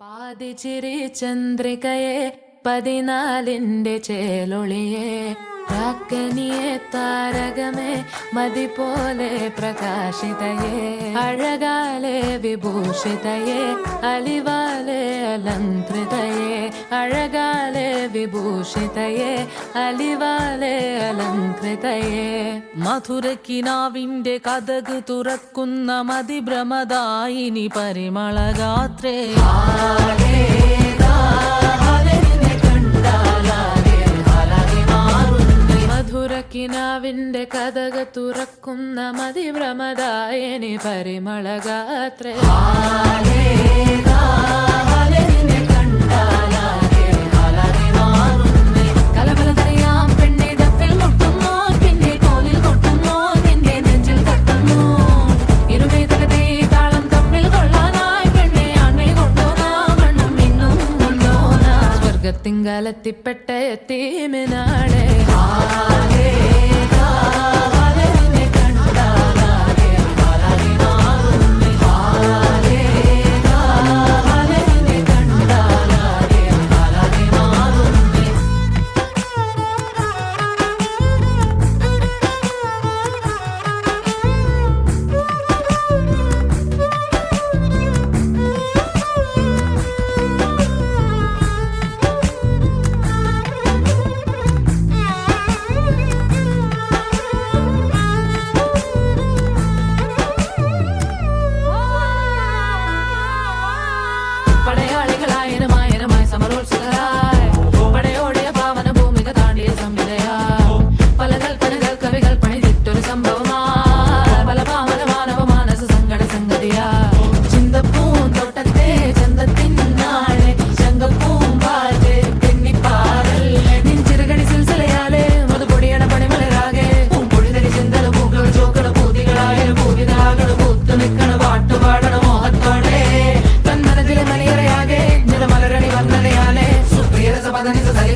പാതിച്ചിരി ചന്ദ്രികയെ പതിനാലിന്റെ ചേലൊളിയെ. രാക്കനിയെ താരകമേ മതി പോലെ പ്രകാശിതയെ. അഴകാലെ വിഭൂഷിതയെ അലിവാലെ അലങ്കൃതയെ അഴകാലെ വിഭൂഷിതയെ അലിവാലെ അലങ്കൃതയെ മധുരക്കിനാവിന്റെ കഥക് തുറക്കുന്ന മതിഭ്രമദായിനി പരിമളഗാത്രേ. മധുരക്കിനാവിന്റെ കഥക തുറക്കുന്ന മതിഭ്രമദായനി പരിമളഗാത്രേ. തിങ്കാലത്തിപ്പെട്ട ദഫിൽ 死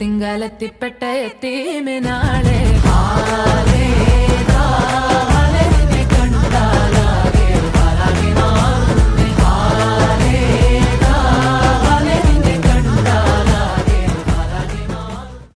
തിങ്കാലത്തിപ്പെട്ട എത്തീമിനാളെ. ആ